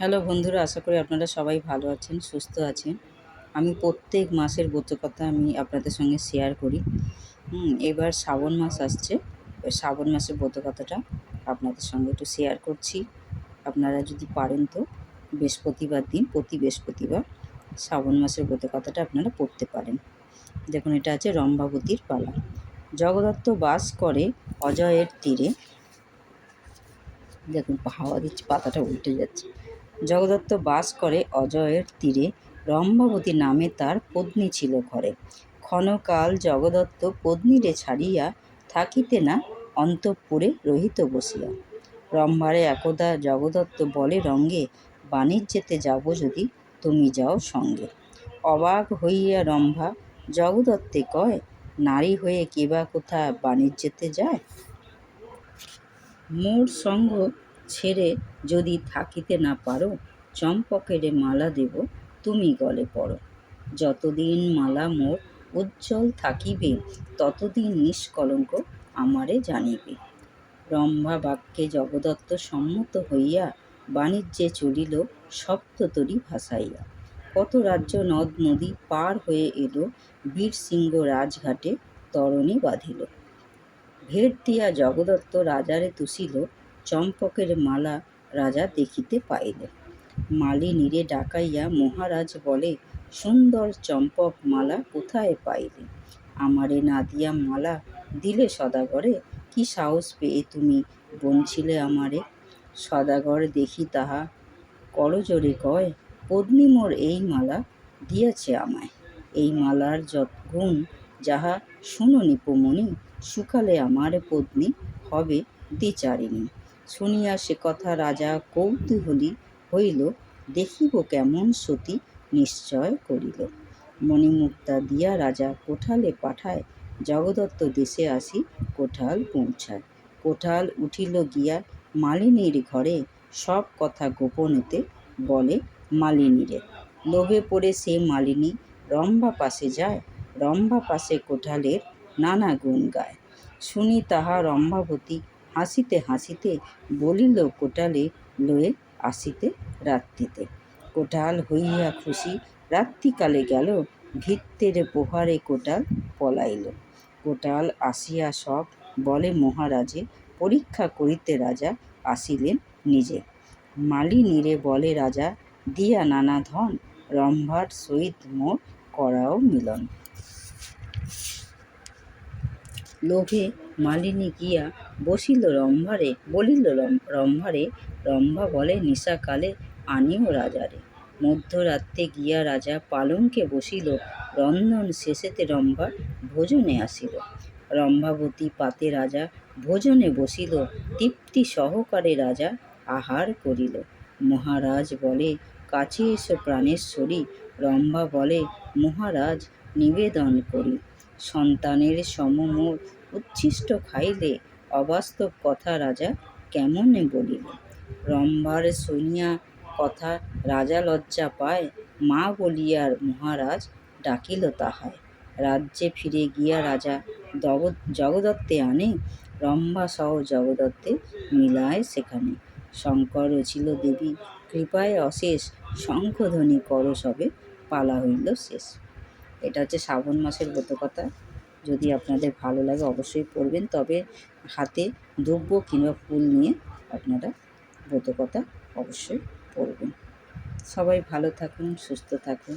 Hello বন্ধুরা, আশা করি আপনারা সবাই ভালো আছেন, সুস্থ আছেন। আমি প্রত্যেক মাসের ব্রতকথা আমি আপনাদের সঙ্গে শেয়ার করি। এবার শ্রাবণ মাস আসছে ওই শ্রাবণ মাসের কথাটা আপনাদের সঙ্গে একটু শেয়ার করছি। আপনারা যদি পারেন তো বৃহস্পতিবার দিন, প্রতি বৃহস্পতিবার শ্রাবণ মাসের ব্রতকথাটা আপনারা পড়তে পারেন। দেখুন, এটা আছে রম্ভাবতীর পালা। জগদত্ত বাস করে অজয়ের তীরে। দেখুন, হাওয়া দিচ্ছে, পাতাটা উল্টে যাচ্ছে। জগদত্ত বাস করে অজয়ের তীরে রম্ভাবতী নামে তার পত্নী ছিল ঘরে। ক্ষণকাল জগদত্ত পত্নীরে ছাড়িয়া থাকিতে না অন্তঃপুরে রহিত বসিয়া। রম্ভারে একদা জগদত্ত বলে, রঙ্গে, বাণিজ্যেতে যাব যদি, তুমি যাও সঙ্গে। অবাক হইয়া রম্ভা, জগদত্তে কয়, নারী হয়ে কেবা কোথা বাণিজ্যেতে যায়? মোর সঙ্গ ছেড়ে যদি থাকিতে না পারো, চম্পকেরে মালা দেব, তুমি গলে পড়ো। যতদিন মালা মোর উজ্জ্বল থাকিবে, ততদিন নিষ্কলঙ্ক আমারে জানিবে। রম্ভা বাক্যে জগদত্ত সম্মত হইয়া বাণিজ্যে চলিল সপ্ততরী ভাসাইয়া। কত রাজ্য নদ নদী পার হয়ে এলো বীরসিংহ রাজঘাটে তরণী বাঁধিল। ভেট দিয়া জগদত্ত রাজারে তুষিল চম্পকের মালা রাজা দেখিতে পাইল মালিনীরে ডাকাইয়া মহারাজ বলে, সুন্দর চম্পক মালা কোথায় পাইলে? আমারে না দিয়া মালা দিলে সদাগরে? কি সাহস পেয়ে তুমি বনছিলে আমারে? সদাগর দেখি তাহা করজোরে কয় পত্নী মোর এই মালা দিয়াছে আমায়। এই মালার যত গুণ, যাহা শুনো নিপমণি সুকালে আমার পত্নী হবে দ্বিচারিণী। শুনিয়া সে কথা রাজা কৌতূহলী হইল, দেখিব কেমন সতী নিশ্চয় করিল। মণিমুক্তা দিয়া রাজা কোঠালে পাঠায়, জগদত্ত দেশে আসি কোঠাল পৌঁছায়। কোঠাল উঠিল গিয়া মালিনীর ঘরে, সব কথা গোপনেতে বলে মালিনীরে, লোভে পড়ে সে মালিনী রম্ভা পাশে যায় রম্ভা পাশে কোঠালের নানা গুণ গায়। শুনি তাহা রম্ভাবতী হাসিতে হাসিতে বলিল, কোটালে লয়ে আসিতে রাত্রিতে। কোটাল হইয়া খুশি রাত্রিকালে গেল, ভিত্তের প্রহারে কোটাল পলাইল। কোটাল আসিয়া সব বলে, মহারাজে, পরীক্ষা করিতে রাজা আসিলেন নিজে। মালিনীরে বলে, রাজা, দিয়া নানা ধন, রম্ভার সহিত মোর করাও মিলন। লোভে মালিনী গিয়া বসিল রম্ভারে, বলিল রম্ভারে, রম্ভা বলে নিশাকালে আনিও রাজারে। মধ্যরাত্রে গিয়া রাজা পালঙ্কে বসিল, রন্ধন শেষেতে রম্ভা ভোজনে আসিল। রম্ভাবতী পাতে রাজা ভোজনে বসিল, তৃপ্তি সহকারে রাজা আহার করিল। মহারাজ বলে, কাছে এসো প্রাণেশ্বরী। রম্ভা বলে, মহারাজ নিবেদন করি। সন্তানের সমমোর উচ্ছিষ্ট খাইলে অবাস্তব কথা রাজা কেমনে বলিল? রম্ভার শুনিয়া কথা রাজা লজ্জা পায়, মা বলিয়ার মহারাজ ডাকিল তাহায়। রাজ্যে ফিরে গিয়া রাজা জগদত্তে আনে, রম্ভা সহ জগদত্তে মিলায় সেখানে। শঙ্কর ছিল দেবী, কৃপায় অশেষ, শঙ্খধ্বনি কর সবে, পালা হইল শেষ। এটা হচ্ছে শ্রাবণ মাসের ব্রতকথা। যদি আপনাদের ভালো লাগে অবশ্যই পড়বেন, তবে হাতে দ্রব্য কিংবা ফুল নিয়ে আপনারা ব্রতকথা অবশ্যই পড়বেন। সবাই ভালো থাকুন সুস্থ থাকুন।